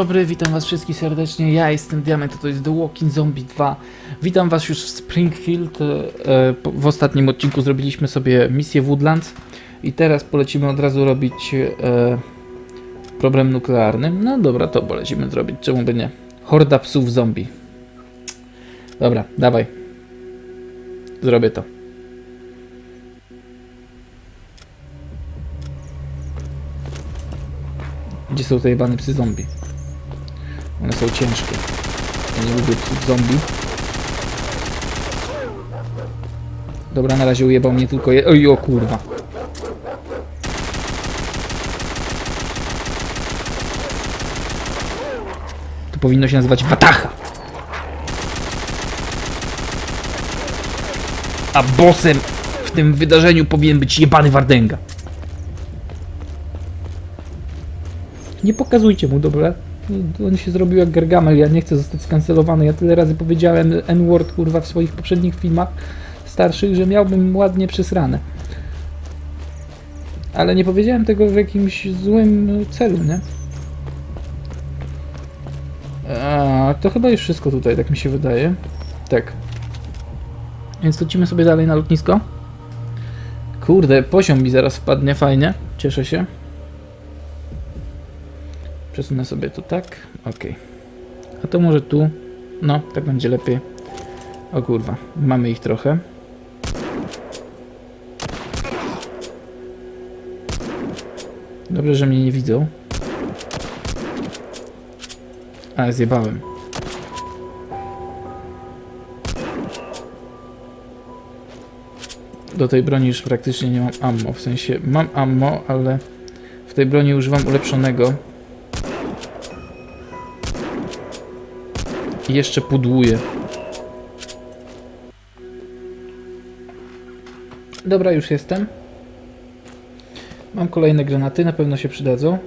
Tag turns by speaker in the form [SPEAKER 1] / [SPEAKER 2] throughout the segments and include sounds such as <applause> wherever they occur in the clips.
[SPEAKER 1] Dobry, witam was wszystkich serdecznie. Ja jestem Diament, to jest The Walking Zombie 2. Witam was już w Springfield. E, W ostatnim odcinku zrobiliśmy sobie misję Woodlands i teraz polecimy od razu robić e, problem nuklearny. No dobra, to polecimy zrobić, czemu by nie? Horda psów zombie. Dobra, dawaj. Zrobię to. Gdzie są te jebane psy zombie? One są ciężkie. Ja nie lubię zombie. Dobra, na razie ujebał mnie tylko je... Oj, o kurwa. To powinno się nazywać Watacha. A bossem w tym wydarzeniu powinien być jebany Wardenga. Nie pokazujcie mu, dobra? On się zrobił jak Gargamel, ja nie chcę zostać skancelowany. Ja tyle razy powiedziałem N-word kurwa w swoich poprzednich filmach starszych, że miałbym ładnie przesrane. Ale nie powiedziałem tego w jakimś złym celu, nie? A, to chyba już wszystko tutaj, tak mi się wydaje. Tak. Więc lecimy sobie dalej na lotnisko. Kurde, poziom mi zaraz wpadnie, fajnie. Cieszę się. Przesunę sobie to tak. Ok. A to może tu. No, tak będzie lepiej. O kurwa, mamy ich trochę. Dobrze, że mnie nie widzą. Ale zjebałem. Do tej broni już praktycznie nie mam ammo. W sensie mam ammo, ale w tej broni używam ulepszonego. Jeszcze pudłuję. Dobra, już jestem. Mam kolejne granaty, na pewno się przydadzą.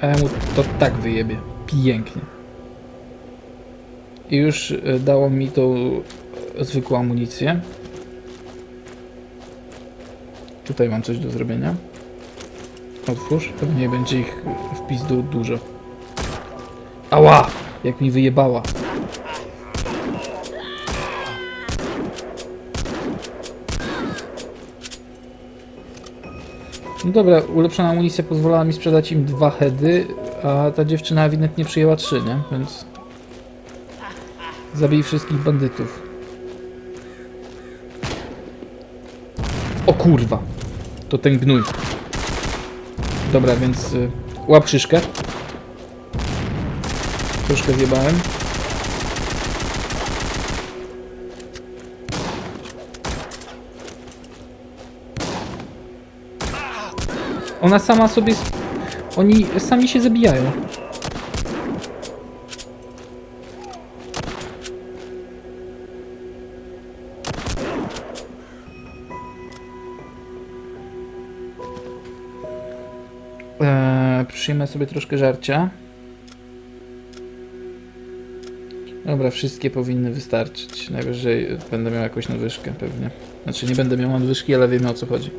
[SPEAKER 1] A ja mu to tak wyjebie. Pięknie. I już e, dało mi tą e, zwykłą amunicję. Tutaj mam coś do zrobienia. Otwórz, pewnie będzie ich w pizdu dużo. Ała! Jak mi wyjebała. No dobra, ulepszona amunicja pozwalała mi sprzedać im dwa heady, a ta dziewczyna ewidentnie przyjęła trzy, nie? Więc... Zabij wszystkich bandytów. O kurwa! To ten gnój. Dobra, więc y, łap szyszkę. Troszkę zjebałem. Ona sama sobie... Oni sami się zabijają. Eee, przyjmę sobie troszkę żarcia. Dobra, wszystkie powinny wystarczyć. Najwyżej będę miał jakąś nadwyżkę pewnie. Znaczy nie będę miał nadwyżki, ale wiemy o co chodzi.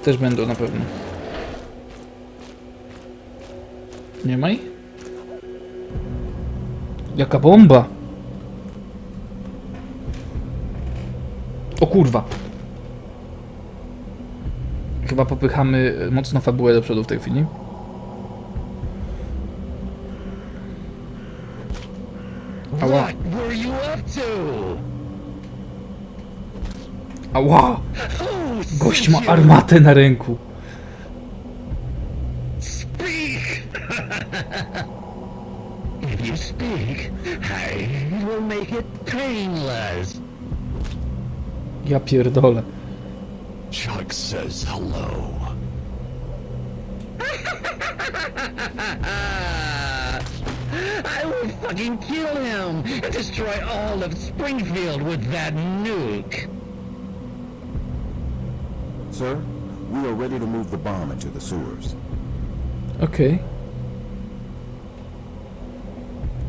[SPEAKER 1] Czy też będą na pewno. Nie ma ich? Jaka bomba! O kurwa! Chyba popychamy mocno fabułę do przodu w tej chwili. Ała! Ała! <laughs> Gość ma armatę na ręku.
[SPEAKER 2] Speak! <laughs> if you speak, I will make it painless.
[SPEAKER 1] Ja pierdolę.
[SPEAKER 2] Chuck says hello. <laughs> I will fucking kill him and destroy all of Springfield with that nuke.
[SPEAKER 3] Ready to move the bomb into the sewers.
[SPEAKER 1] Okej.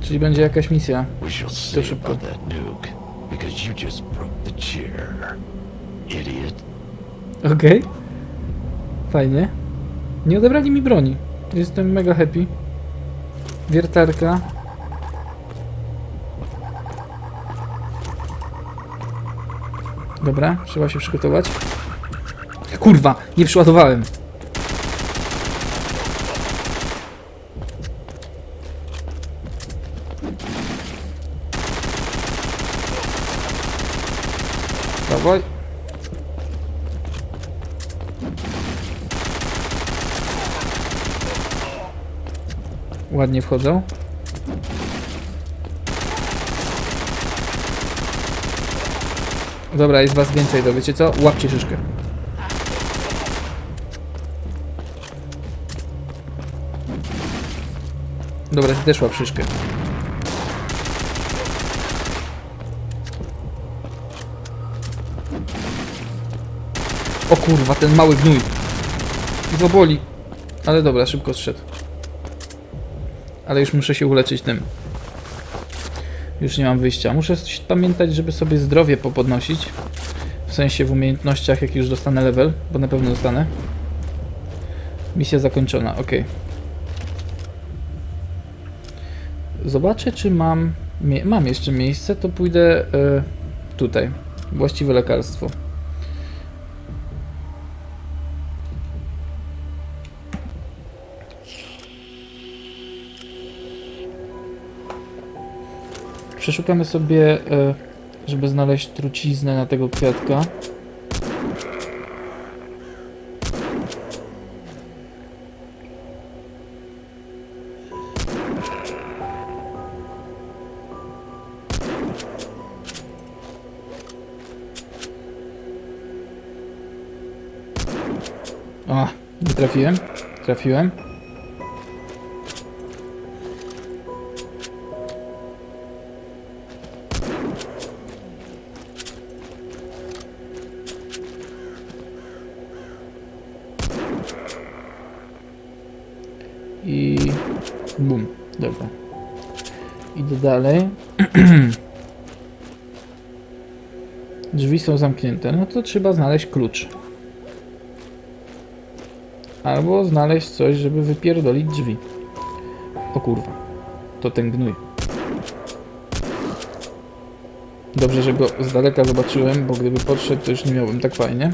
[SPEAKER 1] Czyli będzie jakaś misja.
[SPEAKER 2] We shall see
[SPEAKER 1] szybko.
[SPEAKER 2] about that nuke because you just broke the chair, idiot.
[SPEAKER 1] Okej. Fajnie. Nie odebrali mi broni. Jestem mega happy. Wiertarka. Dobra, trzeba się przygotować. Kurwa, nie przyładowałem. Dawaj. Ładnie wchodzą. Dobra, jest was więcej, to wiecie co? Łapcie szyszkę. Dobra, ty też. O kurwa, ten mały gnój. To boli. Ale dobra, szybko zszedł. Ale już muszę się uleczyć tym. Już nie mam wyjścia. Muszę pamiętać, żeby sobie zdrowie popodnosić. W sensie w umiejętnościach, jak już dostanę level, bo na pewno dostanę. Misja zakończona, ok. Zobaczę, czy mam. Mam jeszcze miejsce, to pójdę e, tutaj. Właściwe lekarstwo. Przeszukamy sobie, e, żeby znaleźć truciznę na tego kwiatka. Trafiłem. Trafiłem. I bum, dobra. Idę dalej. <clears throat> Drzwi są zamknięte, no to trzeba znaleźć klucz. Albo znaleźć coś, żeby wypierdolić drzwi. O kurwa, to ten gnój. Dobrze, że go z daleka zobaczyłem, bo gdyby podszedł, to już nie miałbym tak fajnie.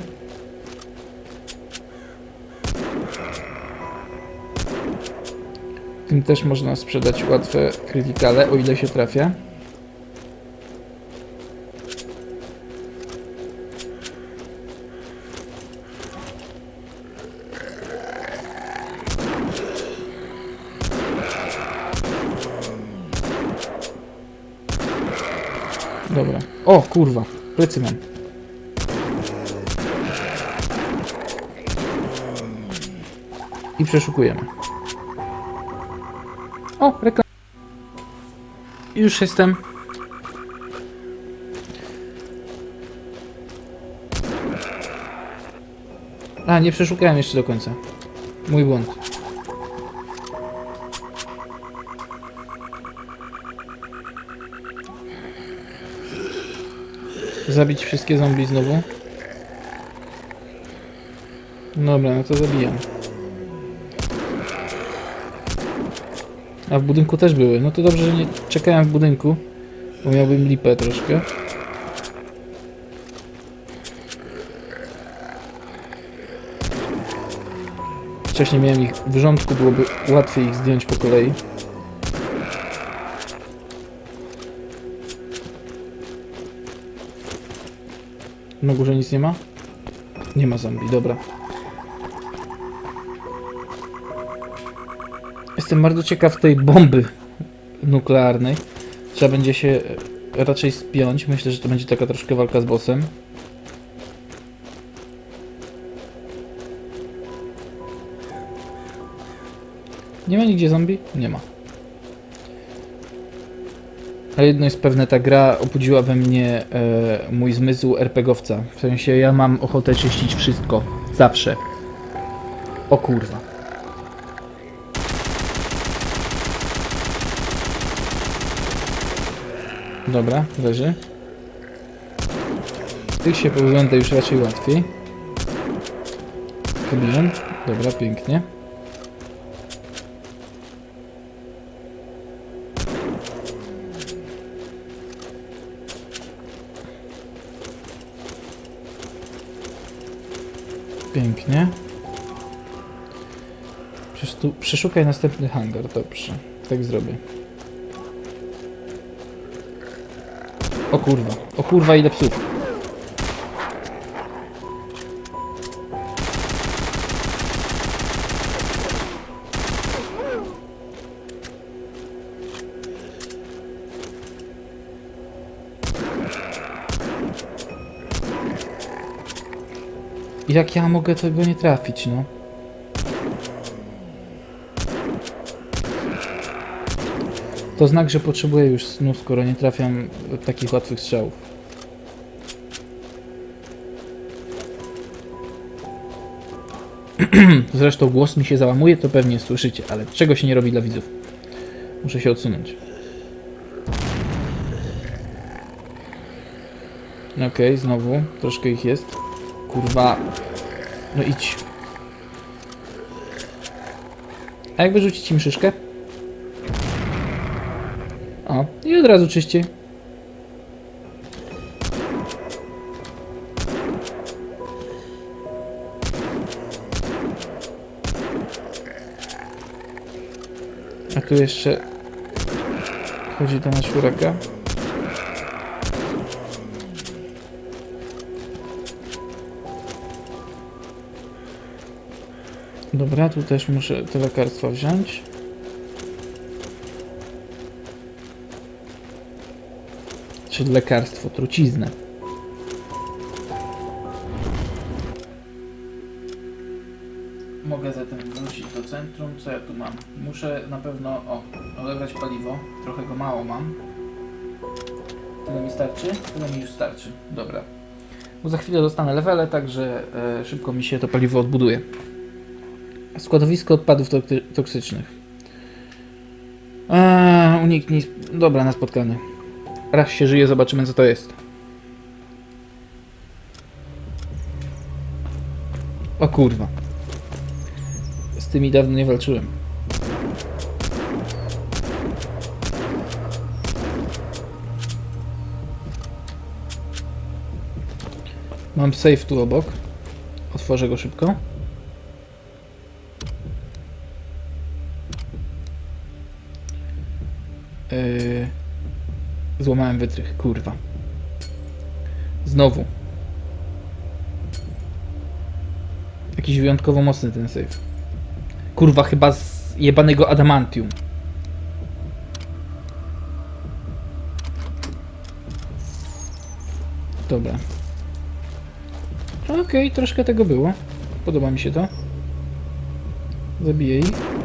[SPEAKER 1] Tym też można sprzedać łatwe krytykale, o ile się trafia. O, kurwa. Plecy mam. I przeszukujemy. O, reklam. Już jestem. A, nie przeszukałem jeszcze do końca. Mój błąd. Zabić wszystkie zombie znowu. Dobra, no to zabijam. A w budynku też były. No to dobrze, że nie czekałem w budynku, bo miałbym lipę troszkę. Wcześniej miałem ich w rządku, byłoby łatwiej ich zdjąć po kolei. Na górze nic nie ma? Nie ma zombie, dobra. Jestem bardzo ciekaw tej bomby nuklearnej. Trzeba będzie się e, raczej spiąć. Myślę, że to będzie taka troszkę walka z bossem. Nie ma nigdzie zombie? Nie ma. Ale jedno jest pewne, ta gra obudziła we mnie e, mój zmysł RPGowca. W sensie ja mam ochotę czyścić wszystko. Zawsze. O kurwa. Dobra, leży. Tych się pozbędę już raczej łatwiej. Pobiłem. Dobra, pięknie. Świetnie. Przesztu- Przeszukaj następny hangar, dobrze. Tak zrobię. O kurwa, o kurwa ile psów. Jak ja mogę tego nie trafić, no? To znak, że potrzebuję już snu, skoro nie trafiam takich łatwych strzałów. <clears throat> Zresztą głos mi się załamuje, to pewnie słyszycie, ale czego się nie robi dla widzów? Muszę się odsunąć. Okej, znowu. Troszkę ich jest. Kurwa. No idź. A jak wyrzucić im szyszkę? O, i od razu czyście. A tu jeszcze chodzi ta nasz Dobra, tu też muszę te lekarstwa wziąć. Czy lekarstwo, truciznę. Mogę zatem wrócić do centrum. Co ja tu mam? Muszę na pewno o, paliwo. Trochę go mało mam. Tyle mi starczy? Tyle mi już starczy. Dobra. Bo za chwilę dostanę levele, także e, szybko mi się to paliwo odbuduje. Składowisko odpadów toksycznych. Eee, uniknij. Dobra, na spotkanie. Raz się żyje, zobaczymy co to jest. O kurwa. Z tymi dawno nie walczyłem. Mam safe tu obok. Otworzę go szybko. Złamałem wytrych, kurwa. Znowu. Jakiś wyjątkowo mocny ten save. Kurwa, chyba z jebanego adamantium. Dobra. Okej, troszkę tego było. Podoba mi się to. Zabiję ich.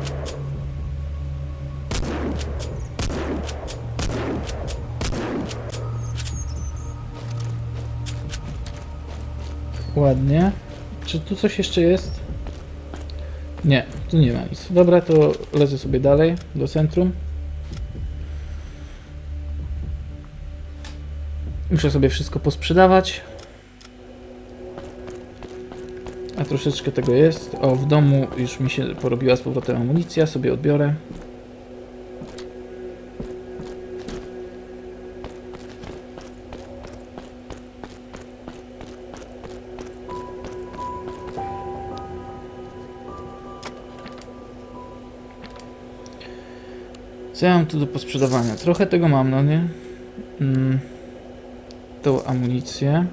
[SPEAKER 1] Ładnie. Czy tu coś jeszcze jest? Nie, tu nie ma nic. Dobra, to lecę sobie dalej do centrum. Muszę sobie wszystko posprzedawać. A troszeczkę tego jest. O, w domu już mi się porobiła z powrotem amunicja, sobie odbiorę. Co ja mam tu do posprzedawania? Trochę tego mam, no nie? Mm, tą amunicję.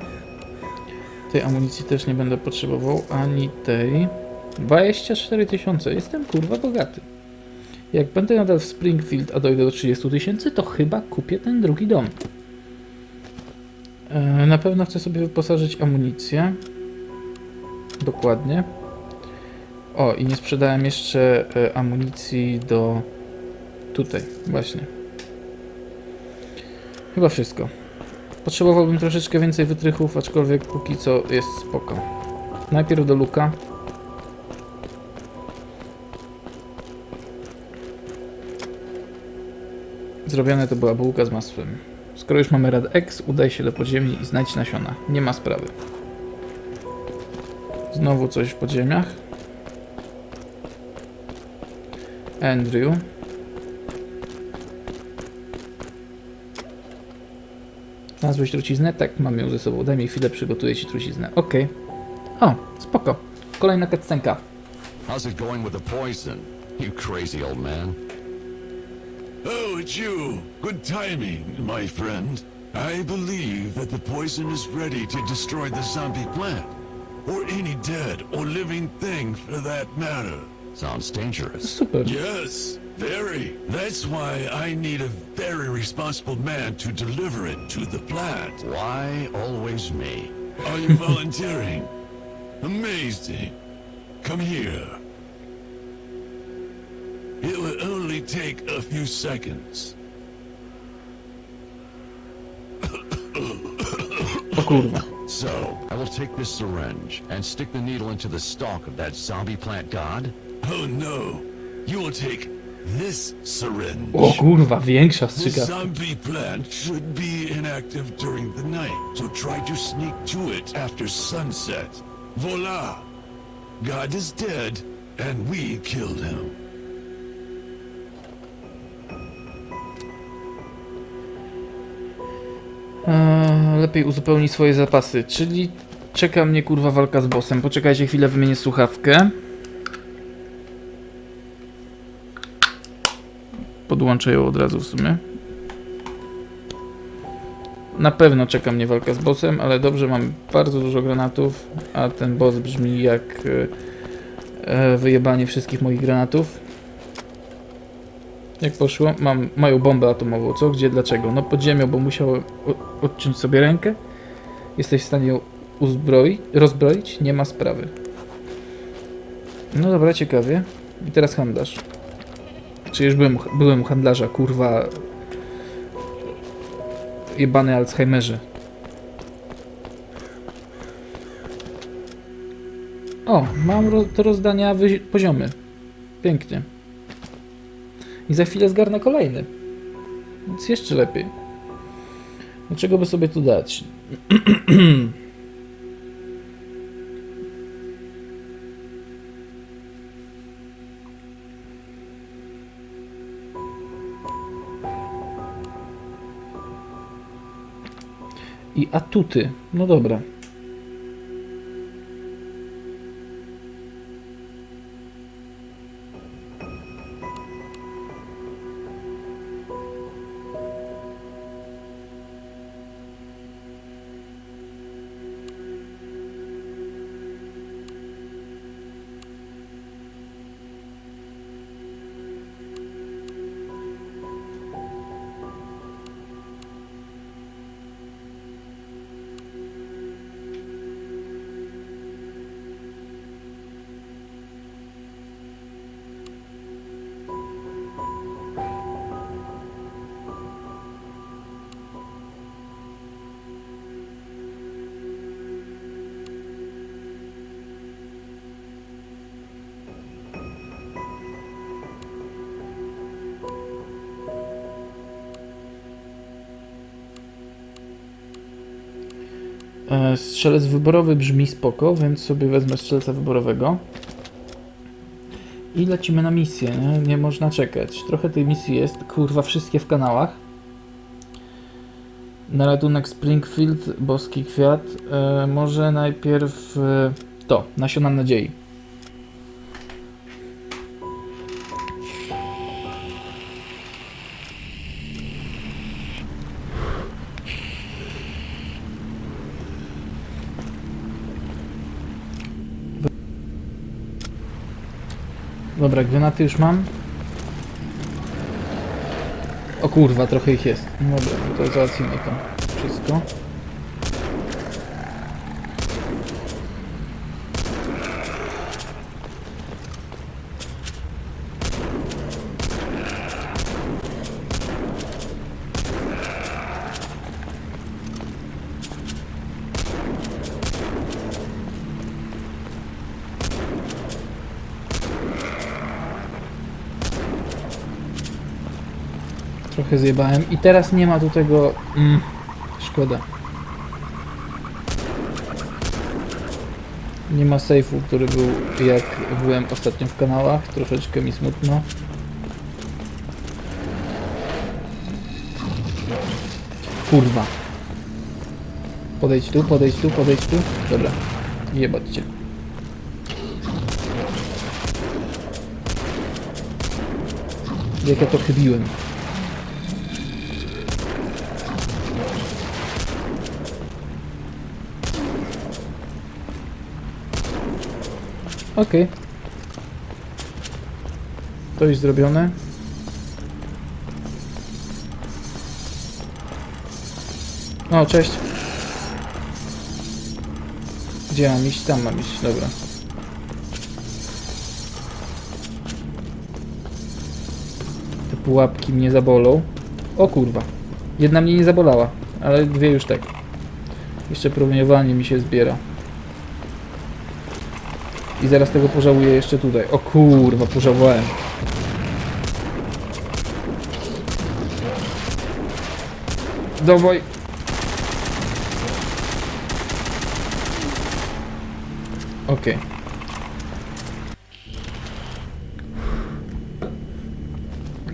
[SPEAKER 1] Tej amunicji też nie będę potrzebował, ani tej. 24 tysiące. Jestem kurwa bogaty. Jak będę nadal w Springfield, a dojdę do 30 tysięcy, to chyba kupię ten drugi dom. E, na pewno chcę sobie wyposażyć amunicję. Dokładnie. O, i nie sprzedałem jeszcze e, amunicji do Tutaj, właśnie. Chyba wszystko. Potrzebowałbym troszeczkę więcej wytrychów, aczkolwiek póki co jest spoko. Najpierw do luka. Zrobione to była bułka z masłem. Skoro już mamy rad X, udaj się do podziemi i znajdź nasiona. Nie ma sprawy. Znowu coś w podziemiach. Andrew. Znalazłeś truciznę? Tak, mam ją ze sobą. Daj mi chwilę, przygotuję ci truciznę. Okej. O, spoko. kolejna cutscenka.
[SPEAKER 4] How's it going with the poison? You crazy old man.
[SPEAKER 5] Oh, it's you. Good timing, my friend. I believe that the poison is ready to destroy the zombie plant. Or any dead or living thing for that matter.
[SPEAKER 4] Sounds dangerous.
[SPEAKER 1] Super.
[SPEAKER 5] Yes, very. That's why I need a very responsible man to deliver it to the plant.
[SPEAKER 4] Why always me?
[SPEAKER 5] Are you volunteering? <laughs> Amazing. Come here. It will only take a few seconds. <coughs>
[SPEAKER 4] So, I will take this syringe and stick the needle into the stalk of that zombie plant god?
[SPEAKER 5] Oh no. You will take this syringe.
[SPEAKER 1] O kurwa, większa
[SPEAKER 5] The zombie plant should be inactive during the night, so try to sneak to it after sunset. Voila! God is dead, and we killed him.
[SPEAKER 1] Eee, lepiej uzupełnić swoje zapasy, czyli czeka mnie kurwa walka z bossem. Poczekajcie chwilę, wymienię słuchawkę. Podłączę ją od razu w sumie. Na pewno czeka mnie walka z bossem, ale dobrze, mam bardzo dużo granatów, a ten boss brzmi jak e, e, wyjebanie wszystkich moich granatów. Jak poszło? Mam, mają bombę atomową. Co? Gdzie? Dlaczego? No pod ziemią, bo musiałem odciąć sobie rękę. Jesteś w stanie ją uzbroić, rozbroić? Nie ma sprawy. No dobra, ciekawie. I teraz handlarz. Czy już byłem, byłem handlarza, kurwa. Jebany Alzheimerzy. O, mam ro do rozdania poziomy. Pięknie. I za chwilę zgarnę kolejny. Więc jeszcze lepiej. Dlaczego by sobie tu dać? <clears throat> I atuty. No dobra. Strzelec wyborowy brzmi spoko, więc sobie wezmę strzelca wyborowego. I lecimy na misję, nie? nie można czekać. Trochę tej misji jest, kurwa, wszystkie w kanałach. Na Springfield, boski kwiat. E, może najpierw e, to, nasiona nadziei. Dobra, granaty już mam. O kurwa, trochę ich jest. Dobra, to załatwimy to wszystko. trochę zjebałem. I teraz nie ma tu tego... Mm, szkoda. Nie ma sejfu, który był jak byłem ostatnio w kanałach. Troszeczkę mi smutno. Kurwa. Podejdź tu, podejdź tu, podejdź tu. Dobra. Jebać cię. Jak ja to chybiłem. Okej. To już zrobione. O, cześć. Gdzie mam iść? Tam mam iść, dobra. Te pułapki mnie zabolą. O kurwa. Jedna mnie nie zabolała, ale dwie już tak. Jeszcze promieniowanie mi się zbiera. I zaraz tego pożałuję jeszcze tutaj. O kurwa, pożałowałem. Dawaj. Okej.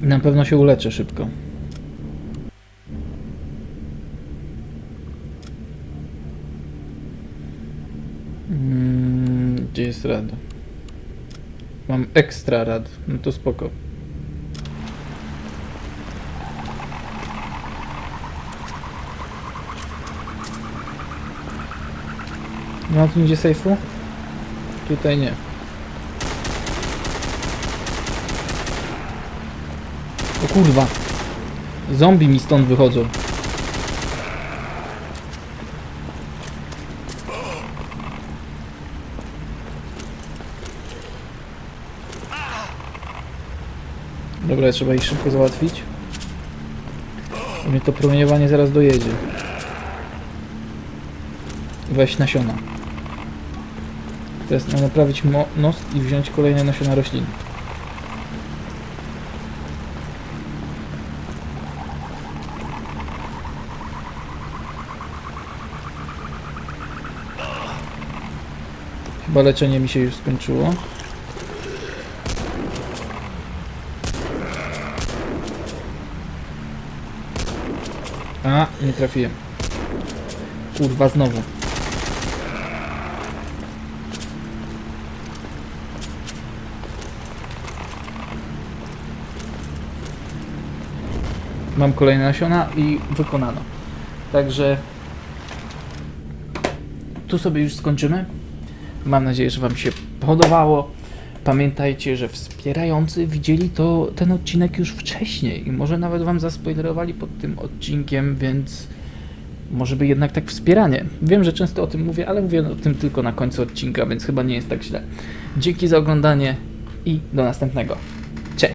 [SPEAKER 1] Na pewno się uleczę szybko. Mm, Gdzie jest rad? Mam ekstra rad. No to spoko. Nie ma tu nigdzie sejfu? Tutaj nie. O kurwa. Zombie mi stąd wychodzą. Dobra, trzeba ich szybko załatwić. Mnie to promieniowanie zaraz dojedzie. Weź nasiona. Teraz naprawić mo- most i wziąć kolejne nasiona roślin. Chyba leczenie mi się już skończyło. A, nie trafiłem. Kurwa, znowu. Mam kolejne nasiona i wykonano. Także tu sobie już skończymy. Mam nadzieję, że Wam się podobało. Pamiętajcie, że wspierający widzieli to ten odcinek już wcześniej i może nawet Wam zaspoilerowali pod tym odcinkiem, więc może by jednak tak wspieranie. Wiem, że często o tym mówię, ale mówię o tym tylko na końcu odcinka, więc chyba nie jest tak źle. Dzięki za oglądanie i do następnego.